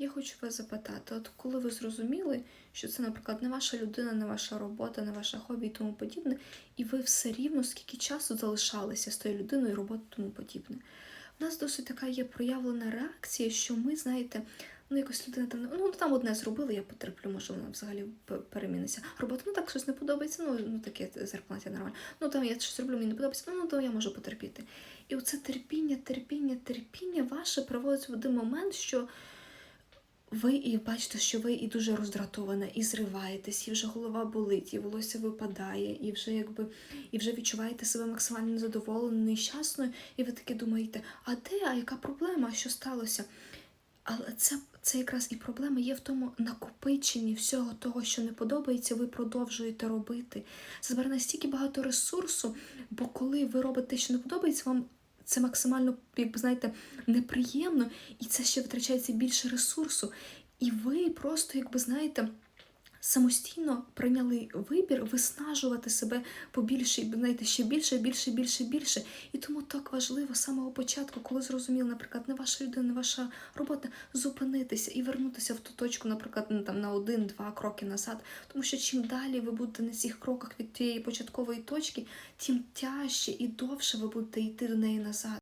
Я хочу вас запитати, от коли ви зрозуміли, що це, наприклад, не ваша людина, не ваша робота, не ваше хобі і тому подібне, і ви все рівно скільки часу залишалися з тою людиною, роботою тому подібне. У нас досить така є проявлена реакція, що ми, знаєте, ну якось людина там, ну там одне зробили, я потерплю, може вона взагалі переміниться. Робота, ну так щось не подобається, ну, ну таке зарплаті нормально. Ну там я щось роблю, мені не подобається, ну, ну то я можу потерпіти. І оце терпіння, терпіння, терпіння ваше приводить в один момент, що ви і бачите, що ви і дуже роздратована, і зриваєтесь, і вже голова болить, і волосся випадає, і вже якби і вже відчуваєте себе максимально незадоволеною, нещасною, і ви таки думаєте, а де, а яка проблема, що сталося? Але це, це якраз і проблема є в тому накопиченні всього того, що не подобається, ви продовжуєте робити. Це збере настільки багато ресурсу, бо коли ви робите те, що не подобається, вам це максимально, якби знаєте, неприємно, і це ще витрачається більше ресурсу. І ви просто, якби знаєте, самостійно прийняли вибір виснажувати себе побільше, знаєте, ще більше, більше, більше, більше. І тому так важливо з самого початку, коли зрозуміли, наприклад, не ваша людина, не ваша робота, зупинитися і вернутися в ту точку, наприклад, ну, там на один-два кроки назад. Тому що чим далі ви будете на цих кроках від тієї початкової точки, тим тяжче і довше ви будете йти до неї назад.